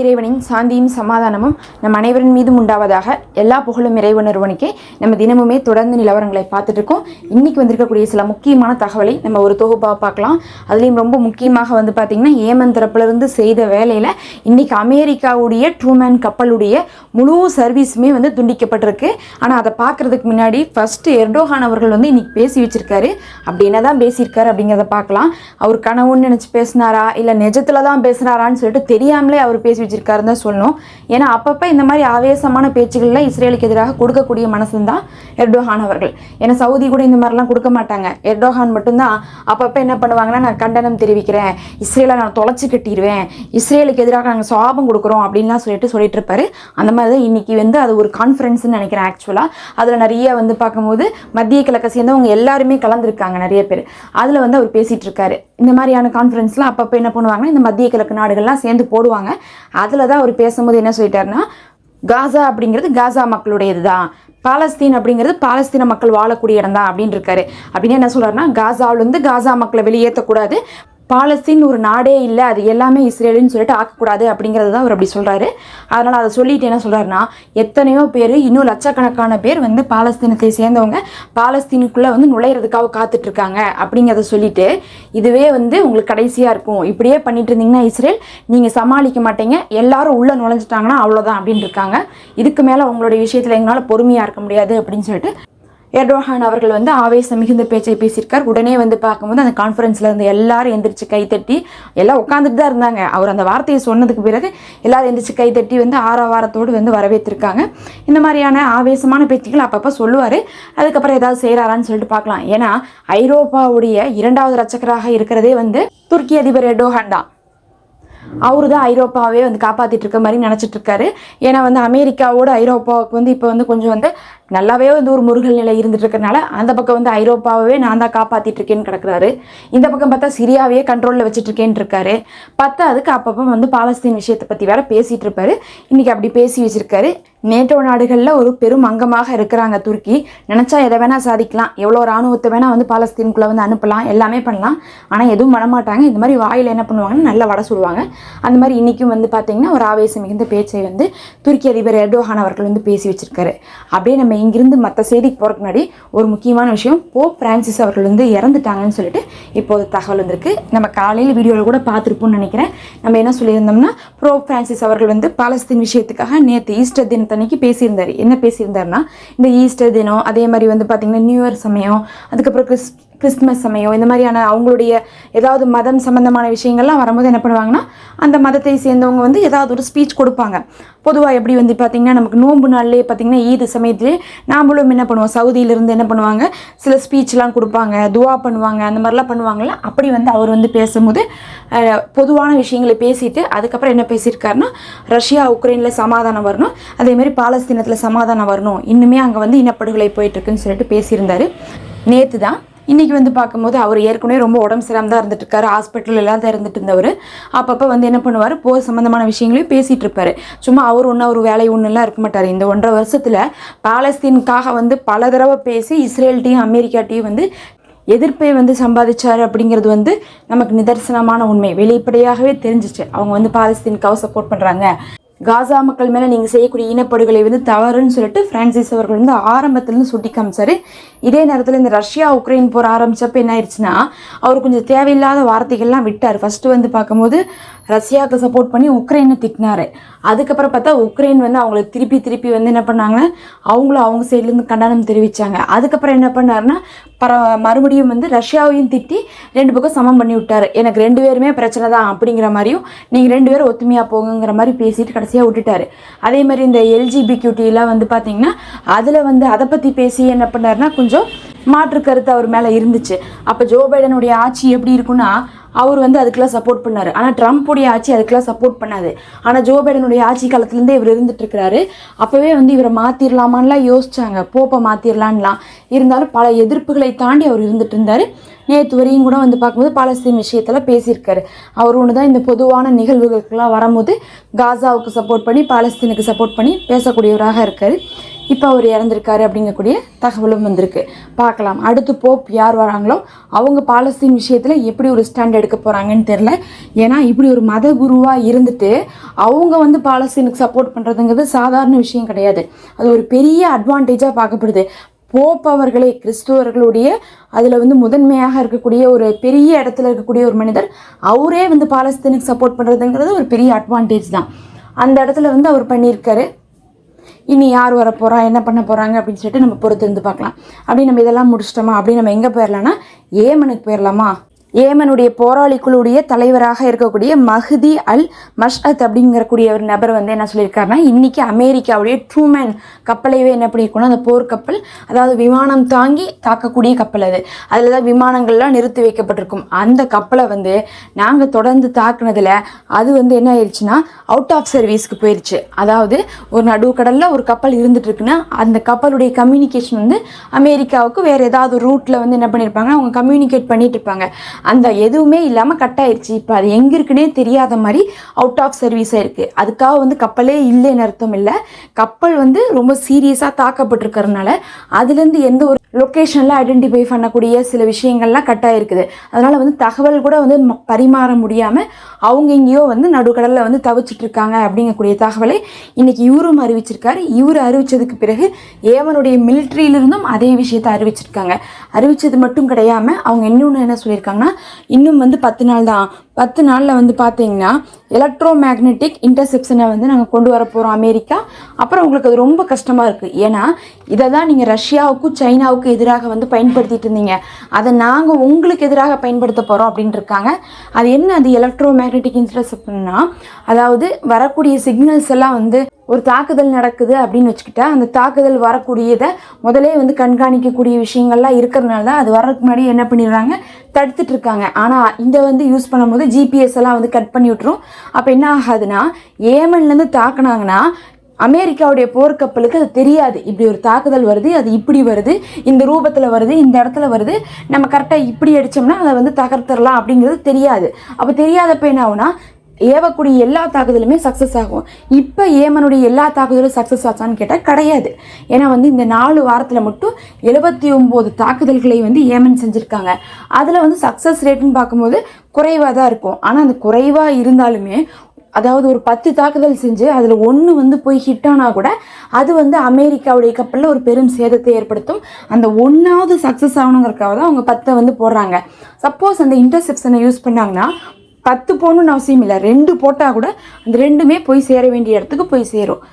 இறைவனின் சாந்தியும் சமாதானமும் நம் அனைவரின் மீதும் உண்டாவதாக எல்லா புகழும் இறைவன் ஒருவனுக்கே நம்ம தினமுமே தொடர்ந்து நிலவரங்களை பார்த்துட்டு இருக்கோம். இன்னைக்கு வந்திருக்கக்கூடிய சில முக்கியமான தகவலை நம்ம ஒரு தொகுப்பாக பார்க்கலாம். அதுலேயும் ரொம்ப முக்கியமாக வந்து பார்த்திங்கன்னா ஏமன் தரப்புலேருந்து செய்த வேலையில் இன்னைக்கு அமெரிக்காவுடைய ட்ரூமேன் கப்பலுடைய முழு சர்வீஸுமே வந்து துண்டிக்கப்பட்டிருக்கு. ஆனால் அதை பார்க்கறதுக்கு முன்னாடி ஃபஸ்ட்டு எர்டோகான் அவர்கள் வந்து இன்னைக்கு பேசி வச்சுருக்காரு. அப்படி என்ன தான் பேசியிருக்காரு அப்படிங்கிறத பார்க்கலாம். அவர் கனவுன்னு நினச்சி பேசினாரா? இல்லை நிஜத்தில் தான் பேசுனாரான்னு சொல்லிட்டு தெரியாமலே அவர் பேசி வச்சிருக்காருன்னு தான் சொல்லணும். ஏன்னா அப்பப்போ இந்த மாதிரி ஆவேசமான பேச்சுகளில் இஸ்ரேலுக்கு எதிராக கொடுக்கக்கூடிய மனசு தான் எர்டோஹான் அவர்கள். ஏன்னா சவுதி கூட இந்த மாதிரிலாம் கொடுக்க மாட்டாங்க. எர்டோஹான் மட்டும்தான் அப்பப்போ என்ன பண்ணுவாங்கன்னா நான் கண்டனம் தெரிவிக்கிறேன். இஸ்ரேலை நான் தொலைச்சி கட்டிடுவேன் இஸ்ரேலுக்கு எதிராக நாங்கள் சாபம் கொடுக்குறோம் அப்படின்லாம் சொல்லிட்டு சொல்லிட்டு இருப்பாரு அந்த மாதிரி தான் இன்னைக்கு வந்து அது ஒரு கான்ஃபரன்ஸ்னு நினைக்கிறேன் ஆக்சுவலாக அதில் நிறைய வந்து பார்க்கும்போது மத்திய கிழக்கை சேர்ந்தவங்க எல்லாருமே கலந்துருக்காங்க நிறைய பேர். அதில் வந்து அவர் பேசிகிட்டு இருக்காரு இந்த மாதிரியான கான்ஃபரன்ஸ்லாம் அப்பப்போ என்ன பண்ணுவாங்கன்னா இந்த மத்திய கிழக்கு நாடுகள்லாம் சேர்ந்து போடுவாங்க. அதில் தான் அவர் பேசும்போது என்ன சொல்லிட்டாருன்னா காசா அப்படிங்கிறது காசா மக்களுடையது தான் பாலஸ்தீன் அப்படிங்கிறது பாலஸ்தீன மக்கள் வாழக்கூடிய இடம் தான் அப்படின்னு இருக்காரு அப்படின்னு என்ன சொல்கிறாருன்னா காசாவிலேருந்து காசா மக்களை வெளியேற்றக்கூடாது. பாலஸ்தீன் ஒரு நாடே இல்லை அது எல்லாமே இஸ்ரேலுன்னு சொல்லிட்டு ஆக்கக்கூடாது அப்படிங்கிறது தான் அவர் அப்படி சொல்கிறாரு அதனால் அதை சொல்லிட்டு என்ன சொல்கிறாருன்னா எத்தனையோ பேர் இன்னும் லட்சக்கணக்கான பேர் வந்து பாலஸ்தீனத்தை சேர்ந்தவங்க பாலஸ்தீனுக்குள்ளே வந்து நுழையிறதுக்காக காத்துட்ருக்காங்க அப்படிங்கிறத சொல்லிட்டு இதுவே வந்து உங்களுக்கு கடைசியாக இருக்கும். இப்படியே பண்ணிட்டு இருந்தீங்கன்னா இஸ்ரேல் நீங்கள் சமாளிக்க மாட்டீங்க எல்லாரும் உள்ளே நுழைஞ்சிட்டாங்கன்னா அவ்வளோதான் அப்படின்னு இருக்காங்க. இதுக்கு மேலே உங்களுடைய விஷயத்தில் எங்களால் பொறுமையாக இருக்க முடியாது அப்படின்னு சொல்லிட்டு எர்டோஹான் அவர்கள் வந்து ஆவேசம் மிகுந்த பேச்சை பேசியிருக்கார். உடனே வந்து பார்க்கும்போது அந்த கான்ஃபரன்ஸில் இருந்த எல்லாரும் எந்திரிச்சு கைத்தட்டி எல்லாம் உட்காந்துட்டு தான் இருந்தாங்க. அவர் அந்த வார்த்தையை சொன்னதுக்கு பிறகு எல்லாரும் எந்திரிச்சு கைத்தட்டி வந்து ஆரவாரத்தோடு வந்து வரவேற்றிருக்காங்க. இந்த மாதிரியான ஆவேசமான பேச்சுகள் அப்பப்போ சொல்லுவார். அதுக்கப்புறம் ஏதாவது செய்கிறாரான்னு சொல்லிட்டு பார்க்கலாம். ஏன்னா ஐரோப்பாவுடைய இரண்டாவது ரச்சகராக இருக்கிறதே வந்து துருக்கி அதிபர் எர்டோஹான் தான். அவரு தான் ஐரோப்பாவே வந்து காப்பாற்றிட்டு இருக்க மாதிரி நினச்சிட்டு இருக்காரு ஏன்னா வந்து அமெரிக்காவோட ஐரோப்பாவுக்கு வந்து இப்போ வந்து கொஞ்சம் வந்து நல்லாவே வந்து ஒரு முருகல் நிலை இருந்துட்டு இருக்கறனால அந்த பக்கம் வந்து ஐரோப்பாவே நான் தான் காப்பாற்றிட்டு இருக்கேன்னு கிடக்குறாரு. இந்த பக்கம் பார்த்தா சிரியாவே கண்ட்ரோலில் வச்சுட்டு இருக்கேன்னு இருக்காரு பார்த்தா அதுக்கு அப்பப்போ வந்து பாலஸ்தீன் விஷயத்தை பற்றி வேற பேசிட்டு இருப்பாரு இன்னைக்கு அப்படி பேசி வச்சிருக்காரு. நேட்டோ நாடுகளில் ஒரு பெரும் அங்கமாக இருக்கிறாங்க துருக்கி. நினச்சா எதை வேணால் சாதிக்கலாம். எவ்வளோ ராணுவத்தை வேணால் வந்து பாலஸ்தீனுக்குள்ளே வந்து அனுப்பலாம். எல்லாமே பண்ணலாம். ஆனால் எதுவும் பண்ண மாட்டாங்க இந்த மாதிரி வாயில் என்ன பண்ணுவாங்கன்னு நல்லா வடை சொல்லுவாங்க அந்த மாதிரி இன்றைக்கும் வந்து பார்த்திங்கன்னா ஒரு ஆவேசம் மிகுந்த பேச்சை வந்து துருக்கி அதிபர் எர்டோஹான் அவர்கள் வந்து பேசி வச்சுருக்காரு. அப்படியே நம்ம இங்கிருந்து மற்ற செய்திக்கு போகிறதுக்கு முன்னாடி ஒரு முக்கியமான விஷயம். போப் பிரான்சிஸ் அவர்கள் வந்து இறந்துட்டாங்கன்னு சொல்லிட்டு இப்போது தகவல் வந்திருக்கு. நம்ம காலையில் வீடியோவில் கூட பார்த்துருப்போம்னு நினைக்கிறேன். நம்ம என்ன சொல்லியிருந்தோம்னா ப்ரோ பிரான்சிஸ் அவர்கள் வந்து பாலஸ்தீன் விஷயத்துக்காக நேற்று ஈஸ்டர் அன்னைக்கு பேசியிருந்தார். என்ன பேசியிருந்தாருன்னா இந்த ஈஸ்டர் தினம் அதே மாதிரி வந்து பார்த்திங்கன்னா நியூ இயர் சமயம் அதுக்கப்புறம் கிறிஸ் கிறிஸ்துமஸ் சமயம் இந்த மாதிரியான அவங்களுடைய ஏதாவது மதம் சம்பந்தமான விஷயங்கள்லாம் வரும்போது என்ன பண்ணுவாங்கன்னா அந்த மதத்தை சேர்ந்தவங்க வந்து ஏதாவது ஒரு ஸ்பீச் கொடுப்பாங்க. பொதுவாக எப்படி வந்து பார்த்திங்கன்னா நமக்கு நோன்பு நாள்லேயே பார்த்திங்கன்னா ஈது சமயத்திலே நாமளும் என்ன பண்ணுவோம் சவுதியிலேருந்து என்ன பண்ணுவாங்க சில ஸ்பீச்லாம் கொடுப்பாங்க துவா பண்ணுவாங்க அந்த மாதிரிலாம் பண்ணுவாங்கல்ல அப்படி வந்து அவர் வந்து பேசும்போது பொதுவான விஷயங்களை பேசிட்டு அதுக்கப்புறம் என்ன பேசியிருக்காருன்னா ரஷ்யா உக்ரைனில் சமாதானம் வரணும் அதே மாதிரி பாலஸ்தீனத்தில் சமாதானம் வரணும் இன்னுமே அங்கே வந்து இனப்படுகொலை போயிட்டுருக்குன்னு சொல்லிட்டு பேசியிருந்தார். நேற்று தான் இன்றைக்கி வந்து பார்க்கும்போது அவர் ஏற்கனவே ரொம்ப உடம்பு சரியாம தான் இருந்துட்டு இருக்காரு ஹாஸ்பிட்டல் எல்லாம் தான் இருந்துட்டு இருந்தவர் அப்பப்போ வந்து என்ன பண்ணுவார்? போர் சம்மந்தமான விஷயங்களையும் பேசிகிட்டு இருப்பார். சும்மா அவர் ஒன்றும் ஒரு வேலை ஒன்றுலாம் இருக்க மாட்டார். இந்த ஒன்றரை வருஷத்தில் பாலஸ்தீனுக்காக வந்து பல தடவை பேசி இஸ்ரேல்ட்டையும் அமெரிக்காட்டையும் வந்து எதிர்ப்பை வந்து சம்பாதிச்சார் அப்படிங்கிறது வந்து நமக்கு நிதர்சனமான உண்மை. வெளிப்படையாகவே தெரிஞ்சிச்சு. அவங்க வந்து பாலஸ்தீனுக்காக சப்போர்ட் பண்ணுறாங்க காசா மக்கள் மேலே நீங்கள் செய்யக்கூடிய இனப்படுகொலை வந்து தவறுன்னு சொல்லிட்டு பிரான்சிஸ் அவர்கள் வந்து ஆரம்பத்துலேருந்து சுட்டி காமிச்சார். இதே நேரத்தில் இந்த ரஷ்யா உக்ரைன் போர் ஆரம்பித்தப்போ என்ன ஆயிடுச்சுன்னா அவர் கொஞ்சம் தேவையில்லாத வார்த்தைகள்லாம் விட்டார். ஃபஸ்ட்டு வந்து பார்க்கும்போது ரஷ்யாவுக்கு சப்போர்ட் பண்ணி உக்ரைனை திட்டினார். அதுக்கப்புறம் பார்த்தா உக்ரைன் வந்து அவங்கள திருப்பி திருப்பி வந்து என்ன பண்ணாங்க? அவங்களும் அவங்க சைட்லேருந்து கண்டனம் தெரிவித்தாங்க அதுக்கப்புறம் என்ன பண்ணாருன்னா பர மறுபடியும் வந்து ரஷ்யாவையும் திட்டி ரெண்டு பக்கம் சமம் பண்ணி விட்டார். எனக்கு ரெண்டு பேருமே பிரச்சனை தான் அப்படிங்கிற மாதிரியும் நீங்கள் ரெண்டு பேரும் ஒத்துமையாக போகுங்கிற மாதிரி பேசிட்டு கடைசியாக விட்டுட்டாரு. அதே மாதிரி இந்த எல்ஜிபிக்யூட்டிலாம் வந்து பார்த்தீங்கன்னா அதில் வந்து அதை பற்றி பேசி என்ன பண்ணாருன்னா கொஞ்சம் மாற்று கருத்து அவர் மேலே இருந்துச்சு. அப்போ ஜோ பைடனுடைய ஆட்சி எப்படி இருக்குன்னா அவர் வந்து அதுக்கெல்லாம் சப்போர்ட் பண்ணார். ஆனால் ட்ரம்ப்புடைய ஆட்சி அதுக்கெல்லாம் சப்போர்ட் பண்ணாது. ஆனால் ஜோ பைடனுடைய ஆட்சி காலத்துலேருந்தே இவர் இருந்துட்டு இருக்கிறாரு. அப்போவே வந்து இவரை மாற்றிடலாமான்லாம் யோசிச்சாங்க. போப்பை மாற்றிடலான்லாம் இருந்தாலும் பல எதிர்ப்புகளை தாண்டி அவர் இருந்துட்டு இருந்தார். நேற்று வரையும் கூட வந்து பார்க்கும்போது பாலஸ்தீன் விஷயத்தில் பேசியிருக்காரு. அவர் ஒன்று தான் இந்த பொதுவான நிகழ்வுகளுக்கெல்லாம் வரும்போது காசாவுக்கு சப்போர்ட் பண்ணி பாலஸ்தீனுக்கு சப்போர்ட் பண்ணி பேசக்கூடியவராக இருக்கார். இப்போ அவர் இறந்திருக்காரு அப்படிங்கக்கூடிய தகவலும் வந்திருக்கு. பார்க்கலாம். அடுத்து போப் யார் வராங்களோ அவங்க பாலஸ்தீன் விஷயத்தில் எப்படி ஒரு ஸ்டாண்ட் எடுக்க போகிறாங்கன்னு தெரில ஏன்னா இப்படி ஒரு மத குருவாக இருந்துட்டு அவங்க வந்து பாலஸ்தீனுக்கு சப்போர்ட் பண்ணுறதுங்கிறது சாதாரண விஷயம் கிடையாது. அது ஒரு பெரிய அட்வான்டேஜாக பார்க்கப்படுது. போப்பவர்களே கிறிஸ்துவர்களுடைய அதில் வந்து முதன்மையாக இருக்கக்கூடிய ஒரு பெரிய இடத்துல இருக்கக்கூடிய ஒரு மனிதர் அவரே வந்து பாலஸ்தீனுக்கு சப்போர்ட் பண்ணுறதுங்கிறது ஒரு பெரிய அட்வான்டேஜ் தான். அந்த இடத்துல வந்து அவர் பண்ணியிருக்காரு. இனி யார் வரப்போகிறா என்ன பண்ண போகிறாங்க அப்படின்னு சொல்லிட்டு நம்ம பொறுத்து இருந்து பார்க்கலாம். அப்படி நம்ம இதெல்லாம் முடிச்சிட்டோமா? அப்படி நம்ம எங்கே போயிடலாம்னா ஏமனுக்கு போயிடலாமா ஏமனுடைய போராளிகளுடைய தலைவராக இருக்கக்கூடிய மஹதி அல் மஷ்அத் அப்படிங்கிறக்கூடிய ஒரு நபர் வந்து என்ன சொல்லியிருக்காருன்னா இன்றைக்கி அமெரிக்காவுடைய ட்ரூமேன் கப்பலையே என்ன பண்ணியிருக்கோம்னா அந்த போர்க்கப்பல் அதாவது விமானம் தாங்கி தாக்கக்கூடிய கப்பல் அது. அதில் தான் விமானங்கள்லாம் நிறுத்தி வைக்கப்பட்டிருக்கும். அந்த கப்பலை வந்து நாங்கள் தொடர்ந்து தாக்குனதில் அது வந்து என்ன ஆயிடுச்சுன்னா அவுட் ஆஃப் சர்வீஸ்க்கு போயிடுச்சு அதாவது ஒரு நடுவுக்கடலில் ஒரு கப்பல் இருந்துட்டு இருக்குன்னா அந்த கப்பலுடைய கம்யூனிகேஷன் வந்து அமெரிக்காவுக்கு வேறு ஏதாவது ரூட்டில் வந்து என்ன பண்ணியிருப்பாங்க அவங்க கம்யூனிகேட் பண்ணிட்டு இருப்பாங்க அந்த எதுவுமே இல்லாமல் கட் ஆயிடுச்சு இப்போ அது எங்கே இருக்குன்னே தெரியாத மாதிரி அவுட் ஆஃப் சர்வீஸாக இருக்குது அதுக்காக வந்து கப்பலே இல்லைன்னு அர்த்தம் இல்லை. கப்பல் வந்து ரொம்ப சீரியஸாக தாக்கப்பட்டிருக்கிறதுனால அதுலேருந்து எந்த ஒரு லொக்கேஷனில் ஐடென்டிஃபை பண்ணக்கூடிய சில விஷயங்கள்லாம் கட் இருக்குது அதனால் வந்து தகவல் கூட வந்து பரிமாற முடியாமல் அவங்க எங்கேயோ வந்து நடுக்கடலில் வந்து தவிச்சிட்டு இருக்காங்க அப்படிங்கக்கூடிய தகவலை இன்றைக்கி இவரும் அறிவிச்சிருக்காரு. இவர் அறிவித்ததுக்கு பிறகு ஏவனுடைய மிலிட்ரியிலிருந்தும் அதே விஷயத்தை அறிவிச்சிருக்காங்க. அறிவித்தது மட்டும் கிடையாமல் அவங்க இன்னொன்று என்ன சொல்லியிருக்காங்கன்னா இன்னும் வந்து பத்து நாள் தான் பத்து நாளில் வந்து பார்த்தீங்கன்னா எலக்ட்ரோ மேக்னெட்டிக் இன்டர்செப்ஷனை வந்து நாங்கள் கொண்டு வர போகிறோம் அமெரிக்கா. அப்புறம் உங்களுக்கு அது ரொம்ப கஷ்டமாக இருக்குது ஏன்னா இதை தான் நீங்கள் ரஷ்யாவுக்கும் சைனாவுக்கும் எதிராக வந்து பயன்படுத்திட்டு இருந்தீங்க. அதை நாங்கள் உங்களுக்கு எதிராக பயன்படுத்த போகிறோம் அப்படின்னு இருக்காங்க. அது என்ன அது எலக்ட்ரோ மேக்னெட்டிக் இன்டர்செப்ஷன்னா அதாவது வரக்கூடிய சிக்னல்ஸ் எல்லாம் வந்து ஒரு தாக்குதல் நடக்குது அப்படின்னு வச்சுக்கிட்டா அந்த தாக்குதல் வரக்கூடியதை முதலே வந்து கண்காணிக்கக்கூடிய விஷயங்கள்லாம் இருக்கிறதுனால தான் அது வர்றதுக்கு முன்னாடி என்ன பண்ணிடுறாங்க? தடுத்துட்டு இருக்காங்க. ஆனால் இந்த வந்து யூஸ் பண்ணும்போது ஜிபிஎஸ் எல்லாம் வந்து கட் பண்ணி விட்ரும் அப்போ என்ன ஆகாதுன்னா ஏமன்லேருந்து தாக்குனாங்கன்னா அமெரிக்காவுடைய போர்க்கப்பலுக்கு அது தெரியாது. இப்படி ஒரு தாக்குதல் வருது அது இப்படி வருது இந்த ரூபத்தில் வருது இந்த இடத்துல வருது. நம்ம கரெக்டாக இப்படி அடித்தோம்னா அதை வந்து தகர்த்துடலாம் அப்படிங்கிறது தெரியாது. அப்போ தெரியாதப்ப என்ன ஆகுனா ஏவக்கூடிய எல்லா தாக்குதலுமே சக்ஸஸ் ஆகும். இப்போ ஏமனுடைய எல்லா தாக்குதலும் சக்ஸஸ் ஆச்சான்னு கேட்டால் கிடையாது. ஏன்னா வந்து இந்த நாலு வாரத்தில் மட்டும் எழுபத்தி ஒம்பது தாக்குதல்களை வந்து ஏமன் செஞ்சுருக்காங்க. அதில் வந்து சக்ஸஸ் ரேட்டுன்னு பார்க்கும்போது குறைவாக தான் இருக்கும். ஆனால் அந்த குறைவாக இருந்தாலுமே அதாவது ஒரு பத்து தாக்குதல் செஞ்சு அதில் ஒன்று வந்து போய் ஹிட் ஆனால் கூட அது வந்து அமெரிக்காவுடைய கப்பலில் ஒரு பெரும் சேதத்தை ஏற்படுத்தும். அந்த ஒன்றாவது சக்ஸஸ் ஆகணுங்கிறக்காக தான் அவங்க பத்தை வந்து போடுறாங்க. சப்போஸ் அந்த இன்டர்செப்ஷனை யூஸ் பண்ணாங்கன்னா பத்து போகணுன்னு அவசியம் இல்லை. ரெண்டு போட்டால் கூட அந்த ரெண்டுமே போய் சேர வேண்டிய இடத்துக்கு போய் சேரும்.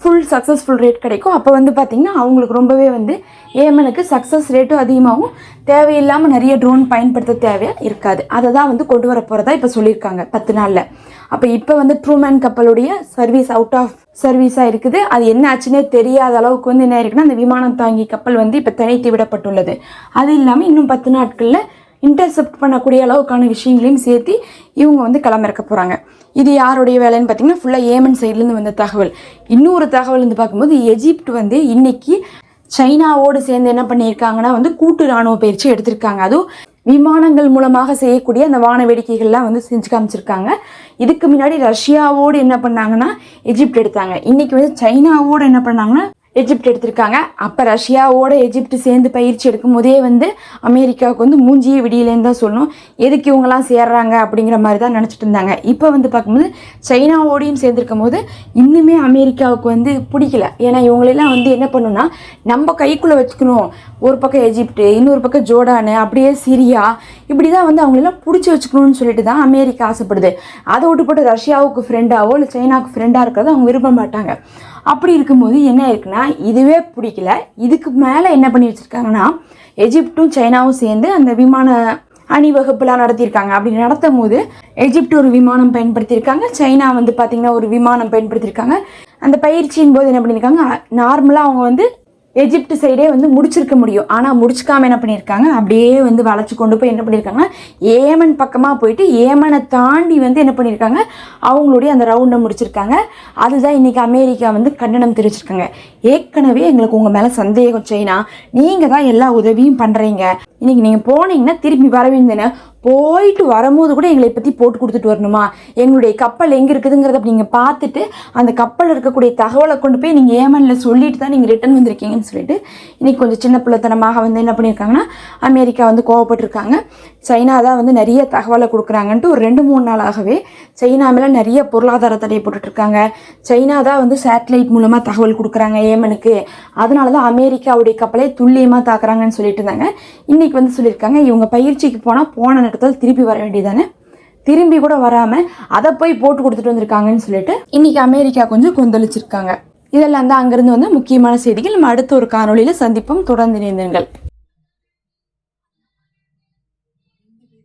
ஃபுல் சக்ஸஸ்ஃபுல் ரேட் கிடைக்கும். அப்போ வந்து பார்த்திங்கன்னா அவங்களுக்கு ரொம்பவே வந்து ஏமனுக்கு சக்ஸஸ் ரேட்டும் அதிகமாகவும் தேவையில்லாமல் நிறைய ட்ரோன் பயன்படுத்த தேவையாக இருக்காது. அதை தான் வந்து கொண்டு வர போகிறதா இப்போ சொல்லியிருக்காங்க பத்து நாளில். அப்போ இப்போ வந்து ட்ரூமேன் கப்பலுடைய சர்வீஸ் அவுட் ஆஃப் சர்வீஸாக இருக்குது. அது என்ன ஆச்சுன்னே தெரியாத அளவுக்கு வந்து என்ன இருக்குன்னா அந்த விமானம் தாங்கி கப்பல் வந்து இப்போ தனித்து விடப்பட்டுள்ளது. அது இல்லாமல் இன்னும் பத்து நாட்களில் இன்டர்செப்ட் பண்ணக்கூடிய அளவுக்கான விஷயங்களையும் சேர்த்து இவங்க வந்து களமிறக்க போகிறாங்க இது யாருடைய வேலைன்னு பார்த்தீங்கன்னா ஃபுல்லாக ஏமன் சைட்லேருந்து வந்த தகவல். இன்னொரு தகவல் வந்து பார்க்கும்போது எஜிப்ட் வந்து இன்னைக்கு சைனாவோடு சேர்ந்து என்ன பண்ணியிருக்காங்கன்னா வந்து கூட்டு இராணுவ பயிற்சி எடுத்திருக்காங்க. அதுவும் விமானங்கள் மூலமாக செய்யக்கூடிய அந்த வான வேடிக்கைகள்லாம் வந்து செஞ்சு காமிச்சிருக்காங்க. இதுக்கு முன்னாடி ரஷ்யாவோடு என்ன பண்ணாங்கன்னா எஜிப்ட் எடுத்தாங்க. இன்னைக்கு வந்து சைனாவோடு என்ன பண்ணாங்கன்னா எஜிப்ட் எடுத்திருக்காங்க. அப்போ ரஷ்யாவோட எஜிப்ட் சேர்ந்து பயிற்சி எடுக்கும் போதே வந்து அமெரிக்காவுக்கு வந்து மூஞ்சியே விடியலேன்னு தான் சொல்லணும். எதுக்கு இவங்கெல்லாம் சேர்றாங்க அப்படிங்கிற மாதிரி தான் நினச்சிட்டு இருந்தாங்க. இப்போ வந்து பார்க்கும்போது சைனாவோடையும் சேர்ந்துருக்கும் போது இன்னுமே அமெரிக்காவுக்கு வந்து பிடிக்கல. ஏன்னா இவங்களெல்லாம் வந்து என்ன பண்ணுன்னா நம்ம கைக்குள்ளே வச்சுக்கணும். ஒரு பக்கம் எஜிப்ட் இன்னொரு பக்கம் ஜோர்டானு அப்படியே சிரியா இப்படி தான் வந்து அவங்களெல்லாம் பிடிச்சி வச்சுக்கணும்னு சொல்லிட்டு தான் அமெரிக்கா ஆசைப்படுது. அதை விட்டு போட்டு ரஷ்யாவுக்கு ஃப்ரெண்டாவோ இல்லை சைனாவுக்கு ஃப்ரெண்டாக இருக்கிறத அவங்க விரும்ப மாட்டாங்க. அப்படி இருக்கும்போது என்ன இருக்குன்னா இதுவே பிடிக்கல. இதுக்கு மேலே என்ன பண்ணி வச்சுருக்காங்கன்னா எஜிப்டும் சைனாவும் சேர்ந்து அந்த விமான அணிவகுப்புலாம் நடத்தியிருக்காங்க. அப்படி நடத்தும் போது எஜிப்ட் ஒரு விமானம் பயன்படுத்தியிருக்காங்க. சைனா வந்து பார்த்திங்கன்னா ஒரு விமானம் பயன்படுத்தியிருக்காங்க. அந்த பயிற்சியின் போது என்ன பண்ணியிருக்காங்க நார்மலாக அவங்க வந்து எஜிப்ட் சைடே வந்து முடிச்சிருக்க முடியும். ஆனால் முடிச்சுக்காம என்ன பண்ணியிருக்காங்க? அப்படியே வந்து வளைச்சு கொண்டு போய் என்ன பண்ணியிருக்காங்கன்னா ஏமன் பக்கமாக போயிட்டு ஏமனை தாண்டி வந்து என்ன பண்ணியிருக்காங்க? அவங்களுடைய அந்த ரவுண்டை முடிச்சிருக்காங்க. அதுதான் இன்னைக்கு அமெரிக்கா வந்து கண்டனம் தெரிவிச்சிருக்காங்க. ஏற்கனவே எங்களுக்கு உங்கள் மேலே சந்தேகம் சைனா. நீங்கள் தான் எல்லா உதவியும் பண்ணுறீங்க இன்னைக்கு நீங்கள் போனீங்கன்னா திரும்பி வரவேந்தேன்னு போயிட்டு வரும்போது கூட எங்களை பற்றி போட்டு கொடுத்துட்டு வரணுமா? எங்களுடைய கப்பல் எங்கே இருக்குதுங்கிறத நீங்கள் பார்த்துட்டு அந்த கப்பல் இருக்கக்கூடிய தகவலை கொண்டு போய் நீங்கள் ஏமனில் சொல்லிட்டு தான் நீங்கள் ரிட்டர்ன் வந்திருக்கீங்கன்னு சொல்லிட்டு இன்றைக்கி கொஞ்சம் சின்ன பிள்ளைத்தனமாக வந்து என்ன பண்ணியிருக்காங்கன்னா அமெரிக்கா வந்து கோவப்பட்டிருக்காங்க. சைனா தான் வந்து நிறைய தகவலை கொடுக்குறாங்கன்ட்டு ஒரு ரெண்டு மூணு நாளாகவே சைனா மேலே நிறைய பொருளாதார தடையை போட்டுட்ருக்காங்க. சைனா தான் வந்து சேட்டலைட் மூலமாக தகவல் கொடுக்குறாங்க ஏமனுக்கு. அதனால தான் அமெரிக்காவுடைய கப்பலை துல்லியமாக தாக்குறாங்கன்னு சொல்லிட்டு இருந்தாங்க. இன்றைக்கி வந்து சொல்லியிருக்காங்க இவங்க பயிற்சிக்கு போனால் போன நேரத்தில் திருப்பி வர வேண்டியதானே திரும்பி கூட வராமல் அதை போய் போட்டு கொடுத்துட்டு வந்திருக்காங்கன்னு சொல்லிட்டு இன்னைக்கு அமெரிக்கா கொஞ்சம் கொந்தளிச்சிருக்காங்க. இதெல்லாம் தான் அங்கேருந்து வந்து முக்கியமான செய்திகள். நம்ம அடுத்த ஒரு காணொலியில் சந்திப்போம். தொடர்ந்து இணைந்தீர்கள்